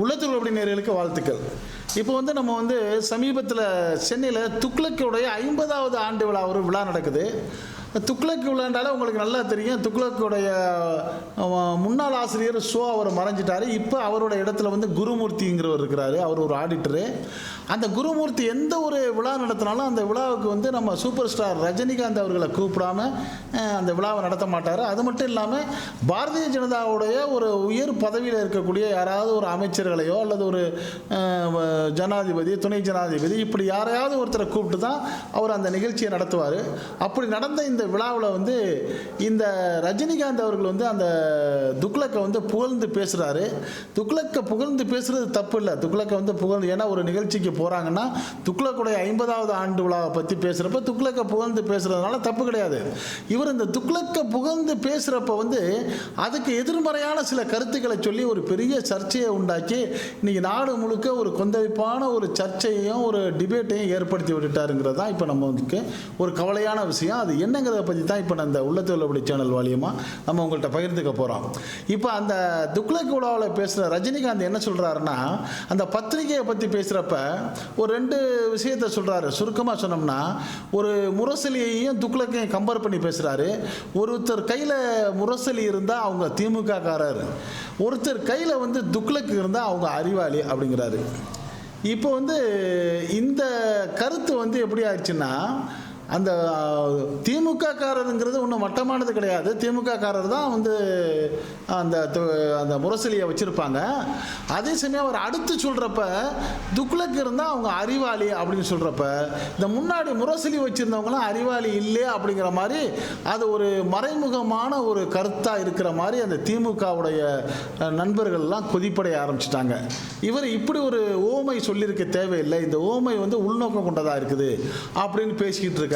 உள்ளத்தூர் அப்படி நேர்களுக்கு வாழ்த்துக்கள். இப்போ வந்து நம்ம வந்து சமீபத்தில் சென்னையில் துக்ளக்குடைய ஐம்பதாவது ஆண்டு விழா ஒரு விழா நடக்குது. துக்ளக் விளையாண்டாலே உங்களுக்கு நல்லா தெரியும். துக்ளக்குடைய முன்னாள் ஆசிரியர் ஷோ அவர் மறைஞ்சிட்டார். இப்போ அவரோட இடத்துல வந்து குருமூர்த்திங்கிறவர் இருக்கிறாரு. அவர் ஒரு ஆடிட்டரு. அந்த குருமூர்த்தி எந்த ஒரு விழா நடத்தினாலும் அந்த விழாவுக்கு வந்து நம்ம சூப்பர் ஸ்டார் ரஜினிகாந்த் அவர்களை கூப்பிடாம அந்த விழாவை நடத்த மாட்டார். அது மட்டும் இல்லாமல் பாரதிய ஜனதாவுடைய ஒரு உயர் பதவியில் இருக்கக்கூடிய யாராவது ஒரு அமைச்சர்களையோ அல்லது ஒரு ஜனாதிபதி துணை ஜனாதிபதி இப்படி யாரையாவது ஒருத்தரை கூப்பிட்டு தான் அவர் அந்த நிகழ்ச்சியை நடத்துவார். அப்படி நடந்த இந்த விழாவில் வந்து இந்த ரஜினிகாந்த் அவர்கள் வந்து அந்த துக்ளக்கை வந்து புகழ்ந்து பேசுகிறாரு துக்ளக்கை புகழ்ந்து பேசுறது தப்பு இல்லை. துக்ளக்கை வந்து புகழ்ந்து ஏன்னா ஒரு நிகழ்ச்சிக்கு போகிறாங்கன்னா துக்ளக்குடைய ஐம்பதாவது ஆண்டு விழாவை பற்றி பேசுகிறப்ப துக்ளக்கை புகழ்ந்து பேசுகிறதுனால தப்பு கிடையாது. இவர் இந்த துக்ளக்கை புகழ்ந்து பேசுகிறப்ப வந்து அதுக்கு எதிர்மறையான சில கருத்துக்களை சொல்லி ஒரு பெரிய சர்ச்சையை உண்டாக்கி இன்னைக்கு நாடு முழுக்க ஒரு கொந்தளிப்பான ஒரு சர்ச்சையையும் ஒரு டிபேட்டையும் ஏற்படுத்தி விட்டுட்டாருங்கிறது தான் இப்போ நம்ம வந்து ஒரு கவலையான விஷயம். அது என்னங்கிறத பற்றி தான் இப்போ நான் இந்த உள்ளத்தில் உள்ளபடி சேனல் வாலியமாக நம்ம உங்கள்கிட்ட பகிர்ந்துக்க போகிறோம் இப்போ அந்த துக்ளக் உலாவில் பேசுகிற ரஜினிகாந்த் என்ன சொல்கிறாருன்னா அந்த பத்திரிகையை பற்றி பேசுகிறப்ப ஒரு ரெண்டு விஷயத்தை சொல்கிறாரு சுருக்கமாக சொன்னோம்னா ஒரு முரசலியையும் துக்ளக்கையும் கம்பேர் பண்ணி பேசுகிறாரு ஒருத்தர் கையில் முரசலி இருந்தால் அவங்க திமுக காரர் ஒருத்தர் கையில் வந்து துக்ளக் இருந்தால் அவங்க அறிவாளி அப்படிங்கிறாரு. இப்போ வந்து இந்த கருத்து வந்து எப்படி ஆயிடுச்சுன்னா அந்த திமுக காரருங்கிறது ஒன்றும் மட்டமானது கிடையாது. திமுக காரர் தான் வந்து அந்த அந்த முரசொலியை வச்சுருப்பாங்க. அதே சமயம் அவர் அடுத்து சொல்கிறப்ப துக்ளக் இருந்தால் அவங்க அறிவாளி அப்படின்னு சொல்கிறப்ப இந்த முன்னாடி முரசொலி வச்சுருந்தவங்களாம் அறிவாளி இல்லையே அப்படிங்கிற மாதிரி அது ஒரு மறைமுகமான ஒரு கருத்தாக இருக்கிற மாதிரி அந்த திமுகவுடைய நண்பர்கள்லாம் கொதிப்படைய ஆரம்பிச்சிட்டாங்க. இவர் இப்படி ஒரு ஓமை சொல்லியிருக்க தேவையில்லை. இந்த ஓமை வந்து உள்நோக்கம் கொண்டதாக இருக்குது அப்படின்னு பேசிக்கிட்டு இருக்காங்க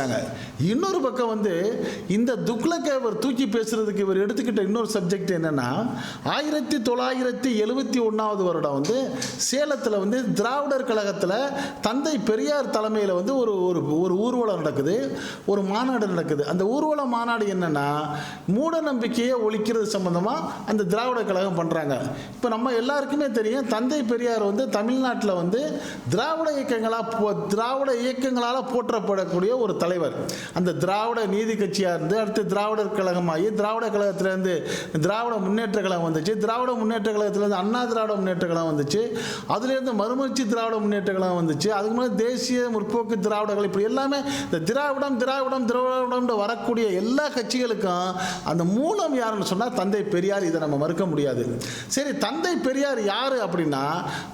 இன்னொரு பக்கம் வந்து இந்த துக்ளக்கை இவர் தூக்கி பேசுறதுக்கு இவர் எடுத்துக்கிட்ட இன்னொரு சப்ஜெக்ட் என்னன்னா ஆயிரத்தி தொள்ளாயிரத்தி எழுபத்தி ஒன்றாவது வருடம் வந்து சேலத்தில் வந்து திராவிடர் கழகத்தில் தந்தை பெரியார் தலைமையில் வந்து ஒரு ஒரு ஒரு ஊர்வலம் நடக்குது. ஒரு மாநாடு நடக்குது. அந்த ஊர்வல மாநாடு என்னன்னா மூட நம்பிக்கையை ஒழிக்கிறது சம்மந்தமாக அந்த திராவிட கழகம் பண்ணுறாங்க இப்போ நம்ம எல்லாருக்குமே தெரியும் தந்தை பெரியார் வந்து தமிழ்நாட்டில் வந்து திராவிட இயக்கங்களாக போ திராவிட இயக்கங்களால் போற்றப்படக்கூடிய ஒரு தலைவர். அந்த திராவிட நீதி கட்சியாக இருந்து அடுத்து திராவிடர் கழகமாகி திராவிட கழகத்திலேருந்து திராவிட முன்னேற்ற கழகம் வந்துச்சு. திராவிட முன்னேற்ற கழகத்திலேருந்து அண்ணா திராவிட முன்னேற்ற கழகம் வந்துச்சு. அதுலேருந்து மறுமலர்ச்சி திராவிட முன்னேற்ற கழகம் வந்துச்சு. அதுக்கு முன்னாடி தேசிய முற்போக்கு திராவிடர்கள் இப்படி எல்லாமே இந்த திராவிடம் திராவிடம் திராவிடம் வரக்கூடிய எல்லா கட்சிகளுக்கும் அந்த மூலம் யாருன்னு சொன்னால் தந்தை பெரியார். இதை நம்ம மறுக்க முடியாது. சரி தந்தை பெரியார் யார் அப்படின்னா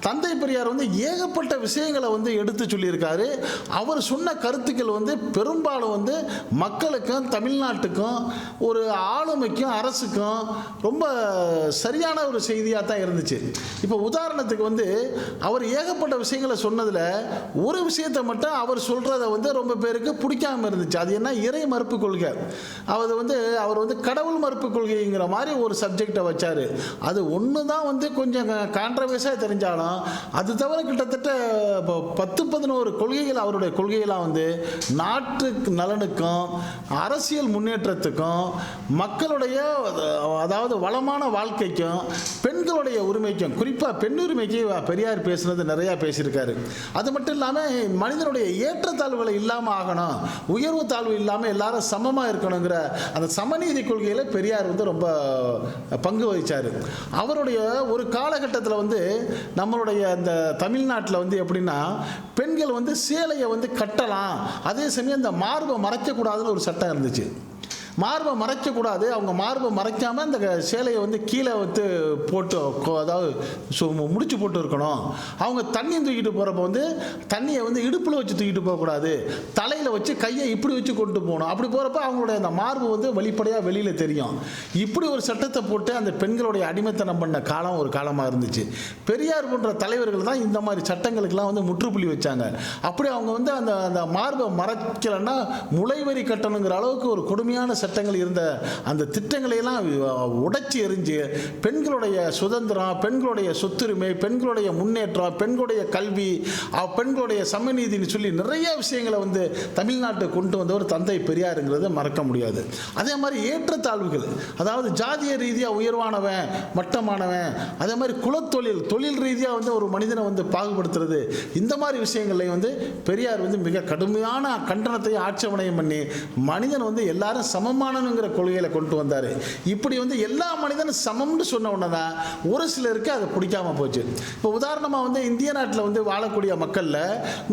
தந்தை பெரியார் வந்து ஏகப்பட்ட விஷயங்களை வந்து எடுத்து சொல்லியிருக்காரு. அவர் சொன்ன கருத்துக்கள் வந்து பெரும்பாலும் வந்து மக்களுக்கும் தமிழ்நாட்டுக்கும் ஒரு ஆளுமைக்கும் அரசுக்கும் ரொம்ப சரியான ஒரு செய்தியாக தான் இருந்துச்சு. இப்போ உதாரணத்துக்கு வந்து அவர் ஏகப்பட்ட விஷயங்களை சொன்னதில் ஒரு விஷயத்தை மட்டும் அவர் சொல்கிறத வந்து ரொம்ப பேருக்கு பிடிக்காம இருந்துச்சு. அது என்ன? இறை மறுப்பு கொள்கை. அவர் வந்து அவர் வந்து கடவுள் மறுப்பு கொள்கைங்கிற மாதிரி ஒரு சப்ஜெக்டை வச்சார். அது ஒன்று தான் வந்து கொஞ்சம் கான்ட்ரவர்ஸாக தெரிஞ்சாலும் அது தவிர கிட்டத்தட்ட இப்போ பத்து பதினோரு கொள்கைகள் அவருடைய கொள்கைகளாக வந்து நாட்டு நலனுக்கும் அரசியல் முன்னேற்றத்துக்கும் மக்களுடைய அதாவது வளமான வாழ்க்கைக்கும் பெண்களுடைய உரிமைக்கும் குறிப்பாக பெண்ணுரிமைக்கு பெரியார் பேசுனது நிறையா பேசியிருக்காரு. அது மட்டும் இல்லாமல் மனிதனுடைய ஏற்றத்தாழ்வுகளை இல்லாமல் ஆகணும் உயர்வு தாழ்வு இல்லாமல் எல்லாரும் சமமாக இருக்கணுங்கிற அந்த சமநீதி கொள்கையில் பெரியார் வந்து ரொம்ப பங்கு வகிச்சார். அவருடைய ஒரு காலகட்டத்தில் வந்து நம்மளுடைய அந்த தமிழ்நாட்டில் வந்து எப்படின்னா பெண்கள் வந்து சேலையை வந்து கட்டலாம் அதே சமயம் இந்த மார்பை மறைக்கக்கூடாதுன்னு ஒரு சட்டம் இருந்துச்சு. மார்பை மறைக்கக்கூடாது. அவங்க மார்பை மறைக்காமல் அந்த சேலையை வந்து கீழே வந்து போட்டு அதாவது சு- மு- முடிச்சு போட்டு இருக்கணும். அவங்க தண்ணியை தூக்கிட்டு போகிறப்ப வந்து தண்ணியை வந்து இடுப்பில் வச்சு தூக்கிட்டு போகக்கூடாது. தலையில் வச்சு கையை இப்படி வச்சு கொண்டு போகணும். அப்படி போகிறப்ப அவங்களுடைய அந்த மார்பு வந்து வெளிப்படையாக வெளியில் தெரியும். இப்படி ஒரு சட்டத்தை போட்டு அந்த பெண்களுடைய அடிமைத்தனம் பண்ண காலம் ஒரு காலமாக இருந்துச்சு. பெரியார் போன்ற தலைவர்கள் தான் இந்த மாதிரி சட்டங்களுக்கெல்லாம் வந்து முற்றுப்புள்ளி வச்சாங்க. அப்படி அவங்க வந்து அந்த அந்த மார்பை மறைக்கலைன்னா முளைவரி கட்டணுங்கிற அளவுக்கு ஒரு கொடுமையான சட்டங்கள் இருந்த அந்த திட்டங்களை எல்லாம் உடைச்சி எறிஞ்சு பெண்களுடைய சுதந்திரம் பெண்களுடைய சொத்துரிமை பெண்களுடைய முன்னேற்றம் பெண்களுடைய கல்வி பெண்களுடைய சமநீதின்னு சொல்லி நிறைய விஷயங்களை வந்து தமிழ்நாட்டுக்கு கொண்டு வந்தவர் தந்தை பெரியாருங்கிறத மறக்க முடியாது. அதே மாதிரி ஏற்றத்தாழ்வுகள் அதாவது ஜாதிய ரீதியாக உயர்வானவன் மட்டமானவன் அதே மாதிரி குலத்தொழில் தொழில் ரீதியாக வந்து ஒரு மனிதனை வந்து பாகுபடுத்துறது இந்த மாதிரி விஷயங்களையும் வந்து பெரியார் வந்து மிக கடுமையான கண்டனத்தையும் ஆட்சேபனையும் பண்ணி மனிதன் வந்து எல்லாரும் சமம் சமமானனுங்கிற கொள்கையில கொண்டு வந்தார். இப்படி வந்து எல்லா மனிதனும் சமம்னு சொன்ன உடனே தான் ஒரு சிலருக்கு அது பிடிக்காம போச்சு. இப்போ உதாரணமாக வந்து இந்திய நாட்டில் வந்து வாழக்கூடிய மக்களில்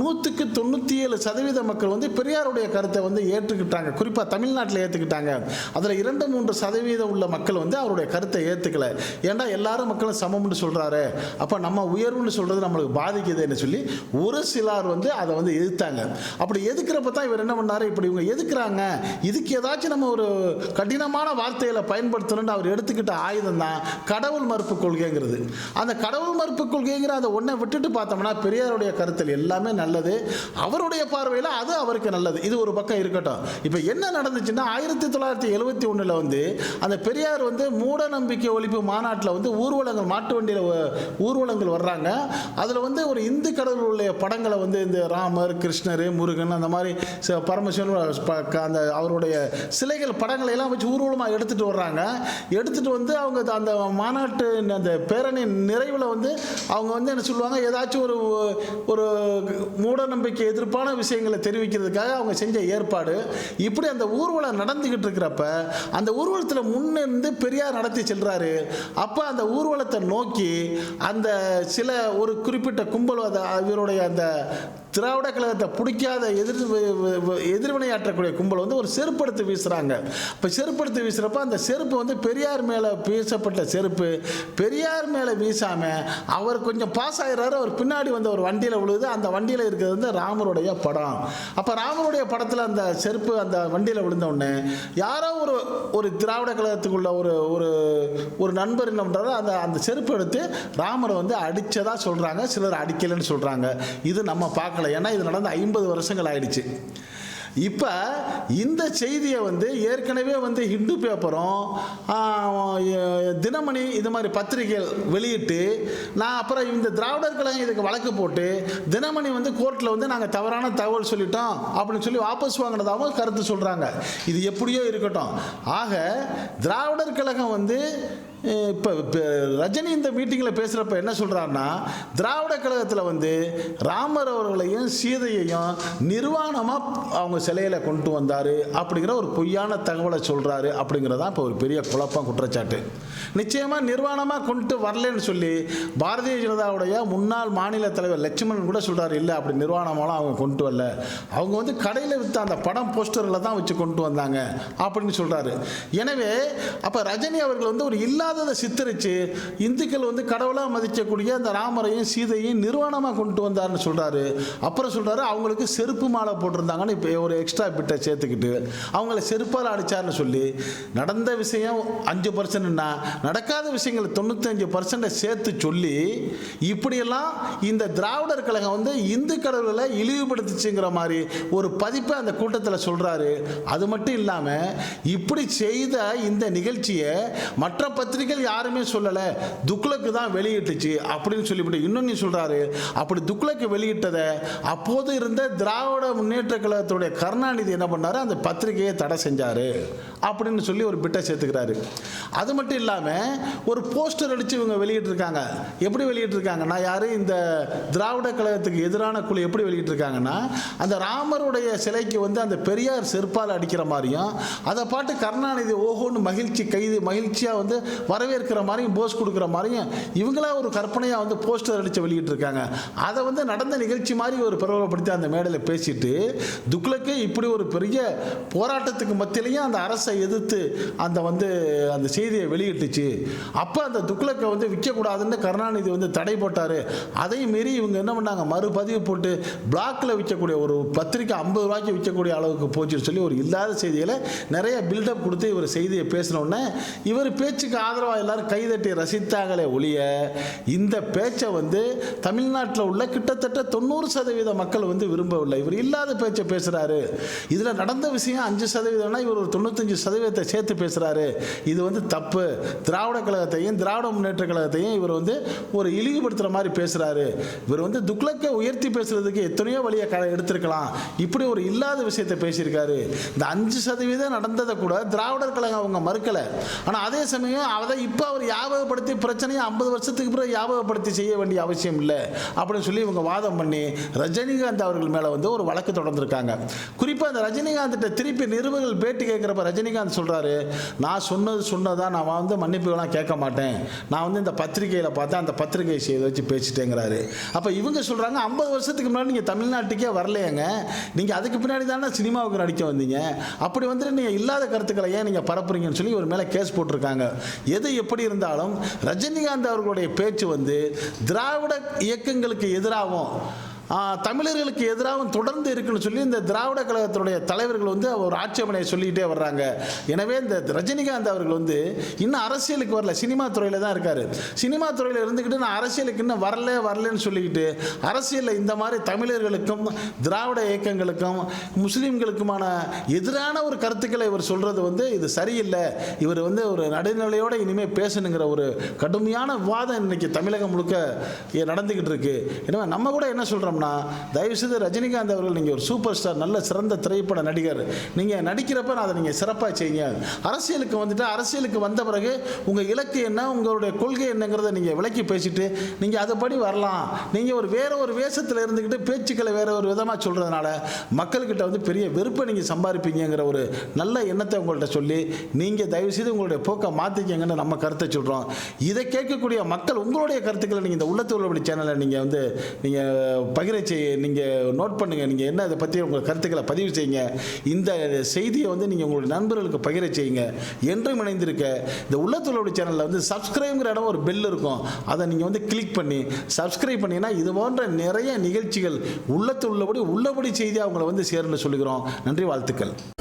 நூற்றுக்கு தொண்ணூற்றி ஏழு சதவீத மக்கள் வந்து பெரியாருடைய கருத்தை வந்து ஏற்றுக்கிட்டாங்க. குறிப்பாக தமிழ்நாட்டில் ஏற்றுக்கிட்டாங்க அதில் இரண்டு மூன்று சதவீதம் உள்ள மக்கள் வந்து அவருடைய கருத்தை ஏற்றுக்கல ஏன்டா எல்லாரும் மக்களும் சமம்னு சொல்கிறாரு அப்போ நம்ம உயர்வுன்னு சொல்கிறது நம்மளுக்கு பாதிக்குதுன்னு சொல்லி ஒரு சிலர் வந்து அதை வந்து எதிர்த்தாங்க. அப்படி எதுக்குறப்ப தான் இவர் என்ன பண்ணாரு? இப்படி இவங்க எதுக்குறாங்க? இதுக்கு ஏதாச்சும் நம்ம ஒரு கடினமான வார்த்தைகளை பயன்படுத்தணும்னு அவர் எடுத்துக்கிட்ட ஆயுதம் தான் கடவுள் மறுப்பு கொள்கைங்கிறது. அந்த கடவுள் மறுப்பு கொள்கைங்கிற அதை ஒன்றை விட்டுட்டு பார்த்தோம்னா பெரியாருடைய கருத்தில் எல்லாமே நல்லது. அவருடைய பார்வையில் அது அவருக்கு நல்லது. இது ஒரு பக்கம் இருக்கட்டும். இப்போ என்ன நடந்துச்சுன்னா ஆயிரத்தி தொள்ளாயிரத்தி எழுபத்தி ஒன்றில் வந்து அந்த பெரியார் வந்து மூட நம்பிக்கை ஒழிப்பு மாநாட்டில் வந்து ஊர்வலங்கள் மாட்டு வண்டியில் ஊர்வலங்கள் வர்றாங்க. அதில் வந்து ஒரு இந்து கடவுளுடைய படங்களை வந்து இந்த ராமர் கிருஷ்ணர் முருகன் அந்த மாதிரி ச- பரமசிவன் அந்த அவருடைய சிலைகள் படங்களை எல்லாம் வச்சு ஊர்வலமாக எடுத்துகிட்டு வர்றாங்க. எடுத்துகிட்டு வந்து அவங்க அந்த மாநாட்டு அந்த பேரணி நிறைவில் வந்து அவங்க வந்து என்ன சொல்லுவாங்க ஏதாச்சும் ஒரு ஒரு மூட நம்பிக்கை எதிர்ப்பான விஷயங்களை தெரிவிக்கிறதுக்காக அவங்க செஞ்ச ஏற்பாடு. இப்படி அந்த ஊர்வலம் நடந்துக்கிட்டு இருக்கிறப்ப அந்த ஊர்வலத்தில் முன்னிருந்து பெரியார் நடத்தி செல்கிறாரு அப்போ அந்த ஊர்வலத்தை நோக்கி அந்த சில ஒரு குறிப்பிட்ட கும்பல் அதை அவருடைய அந்த திராவிட கழகத்தை பிடிக்காத எதிர் எதிர்வினையாற்றக்கூடிய கும்பல் வந்து ஒரு செருப்படுத்து வீசுகிறாங்க இப்போ செருப்படுத்து வீசுகிறப்ப அந்த செருப்பு வந்து பெரியார் மேலே வீசப்பட்ட செருப்பு பெரியார் மேலே வீசாமல் அவர் கொஞ்சம் பாஸ் ஆகிறாரு அவர் பின்னாடி வந்து ஒரு வண்டியில் விழுது அந்த வண்டியில் இருக்கிறது வந்து ராமருடைய படம். அப்போ ராமருடைய படத்தில் அந்த செருப்பு அந்த வண்டியில் விழுந்த உடனே யாரோ ஒரு ஒரு திராவிட கழகத்துக்குள்ள ஒரு ஒரு ஒரு நண்பர் என்ன பண்ணுறாரு அந்த அந்த செருப்பு எடுத்து ராமரை வந்து அடித்ததாக சொல்கிறாங்க சிலர் அடிக்கலைன்னு சொல்கிறாங்க இது நம்ம ஏன்னா இது நடந்து ஐம்பது வருஷங்கள் ஆயிடுச்சு. இப்போ இந்த செய்தியை வந்து ஏற்கனவே வந்து ஹிந்து பேப்பரும் தினமணி இது மாதிரி பத்திரிகைகள் வெளியிட்டு நான் அப்புறம் இந்த திராவிடர் கழகம் இதுக்கு வழக்கு போட்டு தினமணி வந்து கோர்ட்டில் வந்து நாங்கள் தவறான தகவல் சொல்லிட்டோம் அப்படின்னு சொல்லி வாபஸ் வாங்கினதாகவும் கருத்து சொல்கிறாங்க இது எப்படியோ இருக்கட்டும். ஆக திராவிடர் கழகம் வந்து இப்போ ரஜினி இந்த மீட்டிங்கில் பேசுகிறப்ப என்ன சொல்கிறாருன்னா திராவிட கழகத்தில் வந்து ராமர் அவர்களையும் சீதையையும் நிர்வாணமாக அவங்க சிலையில் கொண்டு வந்தார் அப்படிங்கிற ஒரு பொய்யான தகவலை சொல்கிறாரு அப்படிங்கிறதான் இப்போ ஒரு பெரிய குழப்பம் குற்றச்சாட்டு. நிச்சயமாக நிர்வாணமாக கொண்டு வரலன்னு சொல்லி பாரதிய ஜனதாவுடைய முன்னாள் மாநில தலைவர் லட்சுமணன் கூட சொல்கிறாரு இல்லை அப்படி நிர்வாணமாலாம் அவங்க கொண்டு வரல. அவங்க வந்து கடையில் விற்ற அந்த படம் போஸ்டர்களை தான் வச்சு கொண்டு வந்தாங்க அப்படின்னு சொல்கிறாரு எனவே அப்போ ரஜினி அவர்கள் வந்து ஒரு இல்லாததை சித்தரித்து இந்துக்கள் வந்து கடவுளாக மதிக்கக்கூடிய அந்த ராமரையும் சீதையும் நிர்வாணமாக கொண்டு வந்தாருன்னு சொல்கிறாரு அப்புறம் சொல்கிறாரு அவங்களுக்கு செருப்பு மாலை போட்டிருந்தாங்கன்னு இப்போ ஒரு எக்ஸ்ட்ரா பிட்டை சேர்த்துக்கிட்டு அவங்கள செருப்பால் அடிச்சாருன்னு சொல்லி நடந்த விஷயம் அஞ்சு பர்சன்ட்னா நடக்காத விஷயங்கள் தொண்ணூத்தஞ்சு பர்சன்ட்டை சேர்த்து சொல்லி இப்படியெல்லாம் இந்த திராவிடர் கழகம் வந்து இந்து கடவுளை இழிவுபடுத்துச்சுங்கிற மாதிரி ஒரு பதிப்பை அந்த கூட்டத்தில் சொல்கிறாரு அது மட்டும் இல்லாமல் இப்படி செய்த இந்த நிகழ்ச்சியை மற்ற பத்திரிகைகள் யாருமே சொல்லலை. துக்ளக்கு தான் வெளியிட்டுச்சு அப்படின்னு சொல்லிவிட்டு இன்னொன்று சொல்கிறாரு அப்படி துக்ளக்கு வெளியிட்டதை அப்போது இருந்த திராவிட முன்னேற்ற கழகத்துடைய கருணாநிதி என்ன பண்ணாரு? அந்த பத்திரிகையை தடை செஞ்சார் அப்படின்னு சொல்லி ஒரு பிட்டை சேர்த்துக்கிறாரு. அது மட்டும் இல்லாமல் ஒரு போஸ்டர் அடித்து இவங்க வெளியிட்டிருக்காங்க. எப்படி வெளியிட்டிருக்காங்கன்னா யார்? இந்த திராவிட கழகத்துக்கு எதிரான குழு எப்படி வெளியிட்டிருக்காங்கன்னா அந்த ராமருடைய சிலைக்கு வந்து அந்த பெரியார் செருப்பால் அடிக்கிற மாதிரியும் அதை பாட்டு கருணாநிதி ஓஹோன்னு மகிழ்ச்சி கைது மகிழ்ச்சியாக வந்து வரவேற்கிற மாதிரியும் போஸ் கொடுக்குற மாதிரியும் இவங்களா ஒரு கற்பனையாக வந்து போஸ்டர் அடித்து வெளியிட்டிருக்காங்க. அதை வந்து நடந்த நிகழ்ச்சி மாதிரி ஒரு பிரபலப்படுத்தி அந்த மேடையில் பேசிட்டு துக்ளக்கு இப்படி ஒரு பெரிய போராட்டத்துக்கு மத்தியிலையும் அந்த அரசை எதிர்த்து அந்த வந்து அந்த செய்தியை வெளியிட்டுச்சு. அப்போ அந்த துக்ளக்கை வந்து விற்கக்கூடாதுன்னு கருணாநிதி வந்து தடை போட்டார். அதையும் மீறி இவங்க என்ன பண்ணாங்க? மறுபதிவு போட்டு பிளாக்கில் விற்கக்கூடிய ஒரு பத்திரிக்கை ஐம்பது ரூபாய்க்கு விற்கக்கூடிய அளவுக்கு போச்சுன்னு சொல்லி ஒரு இல்லாத செய்தியில் நிறைய பில்டப் கொடுத்து இவர் செய்தியை பேசினோடனே இவர் பேச்சுக்கு ஆதரவாக எல்லாரும் கைதட்டி ரசித்தாங்களே ஒழிய இந்த பேச்சை வந்து தமிழ்நாட்டில் உள்ள கிட்டத்தட்ட தொண்ணூறு சதவீத மக்கள் வந்து விரும்பவில்லை. இவர் இல்லாத பேச்சை பேசுகிறாரு இதில் நடந்த விஷயம் அஞ்சு சதவீதம்னா இவர் ஒரு தொண்ணூத்தஞ்சு சதவீதத்தை சேர்த்து பேசுகிறாரு இது வந்து தப்பு. திராவிட கழகத்தையும் திராவிட முன்னேற்ற கழகத்தையும் இவர் வந்து ஒரு இழிவுபடுத்துகிற மாதிரி பேசுகிறாரு இவர் வந்து துக்ளக்கை உயர்த்தி பேசுகிறதுக்கு எத்தனையோ வழியை க எடுத்திருக்கலாம். இப்படி ஒரு இல்லாத விஷயத்தை பேசியிருக்காரு. இந்த அஞ்சு சதவீதம் நடந்ததை கூட திராவிடர் கழகம் அவங்க மறுக்கலை. ஆனால் அதே சமயம் அதை இப்போ அவர் ஞாபகப்படுத்தி பிரச்சனையை ஐம்பது வருஷத்துக்கு பிறகு ஞாபகப்படுத்தி செய்ய வேண்டிய அவசியம் இல்லை. அப்படின்னு சொல்லி இவங்க வாதம் பண்ணி ரஜினிகாந்த் அவர்கள் மேலே வந்து ஒரு வழக்கு தொடர்ந்துருக்காங்க. குறிப்பாக அந்த ரஜினிகாந்த்கிட்ட திருப்பி நிருபர்கள் பேட்டி கேட்குறப்ப ரஜினிகாந்த் சொல்கிறாரு நான் சொன்னது சொன்னதான் நான் வந்து மன்னிப்புகள்லாம் கேட்க மாட்டேன். நான் வந்து இந்த பத்திரிகையில் பார்த்தா அந்த பத்திரிகை செய்தி வச்சு பேசிட்டேங்கிறாரு. அப்போ இவங்க சொல்கிறாங்க ஐம்பது வருஷத்துக்கு முன்னாடி நீங்கள் தமிழ்நாட்டுக்கே வரலையேங்க. நீங்கள் அதுக்கு பின்னாடி தானே சினிமாவுக்கு நடிக்க வந்தீங்க. அப்படி வந்துட்டு நீங்கள் இல்லாத கருத்துக்களை ஏன் நீங்கள் பரப்புறீங்கன்னு சொல்லி ஒரு மேலே கேஸ் போட்டிருக்காங்க. எது எப்படி இருந்தாலும் ரஜினிகாந்த் அவர்களுடைய பேச்சு வந்து திராவிட இயக்கங்களுக்கு எதிராகவும் தமிழர்களுக்கு எதிராகவும் தொடர்ந்து இருக்குன்னு சொல்லி இந்த திராவிட கழகத்தினுடைய தலைவர்கள் வந்து ஒரு ஆட்சேபனையை சொல்லிக்கிட்டே வர்றாங்க. எனவே இந்த ரஜினிகாந்த் அவர்கள் வந்து இன்னும் அரசியலுக்கு வரல சினிமா துறையில் தான் இருக்கார். சினிமா துறையில் இருந்துக்கிட்டு நான் அரசியலுக்கு இன்னும் வரல வரலன்னு சொல்லிக்கிட்டு அரசியலில் இந்த மாதிரி தமிழர்களுக்கும் திராவிட இயக்கங்களுக்கும் முஸ்லீம்களுக்குமான எதிரான ஒரு கருத்துக்களை இவர் சொல்கிறது வந்து இது சரியில்லை. இவர் வந்து ஒரு நடுநிலையோடு இனிமேல் பேசணுங்கிற ஒரு கடுமையான விவாதம் இன்னைக்கு தமிழகம் முழுக்க நடந்துக்கிட்டு இருக்கு. எனவே நம்ம கூட என்ன சொல்கிறோம் சொல்கிறோம்னா தயவுசெய்து ரஜினிகாந்த் அவர்கள் நீங்கள் ஒரு சூப்பர் ஸ்டார் நல்ல சிறந்த திரைப்பட நடிகர். நீங்கள் நடிக்கிறப்ப நான் அதை நீங்கள் சிறப்பாக செய்யுங்க. அரசியலுக்கு வந்துட்டு அரசியலுக்கு வந்த பிறகு உங்கள் இலக்கு என்ன உங்களுடைய கொள்கை என்னங்கிறத நீங்கள் விளக்கி பேசிட்டு நீங்கள் அதுபடி வரலாம். நீங்கள் ஒரு வேற ஒரு வேஷத்தில் இருந்துக்கிட்டு பேச்சுக்களை வேற ஒரு விதமாக சொல்கிறதுனால மக்கள்கிட்ட வந்து பெரிய வெறுப்பை நீங்கள் சம்பாதிப்பீங்கிற ஒரு நல்ல எண்ணத்தை உங்கள்கிட்ட சொல்லி நீங்கள் தயவுசெய்து உங்களுடைய போக்கை மாற்றிக்கங்கன்னு நம்ம கருத்தை சொல்கிறோம் இதை கேட்கக்கூடிய மக்கள் உங்களுடைய கருத்துக்களை நீங்கள் இந்த உள்ளத்து உள்ளபடி சேனலை நீங்கள் வந்து நீங்கள் பகிர செய்ய நீங்கள் நோட் பண்ணுங்கள் நீங்கள் என்ன இதை பற்றி உங்கள் கருத்துக்களை பதிவு செய்யுங்க. இந்த செய்தியை வந்து நீங்கள் உங்களுடைய நண்பர்களுக்கு பகிர செய்யுங்க. என்றும் இணைந்திருக்க இந்த உள்ளத்துள்ளோட சேனலில் வந்து சப்ஸ்கிரைப்ங்கிற இடம் ஒரு பெல் இருக்கும். அதை நீங்கள் வந்து கிளிக் பண்ணி சப்ஸ்கிரைப் பண்ணீங்கன்னா இது போன்ற நிறைய நிகழ்ச்சிகள் உள்ளத்து உள்ளபடி உள்ளபடி செய்தி அவங்களை வந்து சேருன்னு சொல்லுகிறோம் நன்றி வாழ்த்துக்கள்.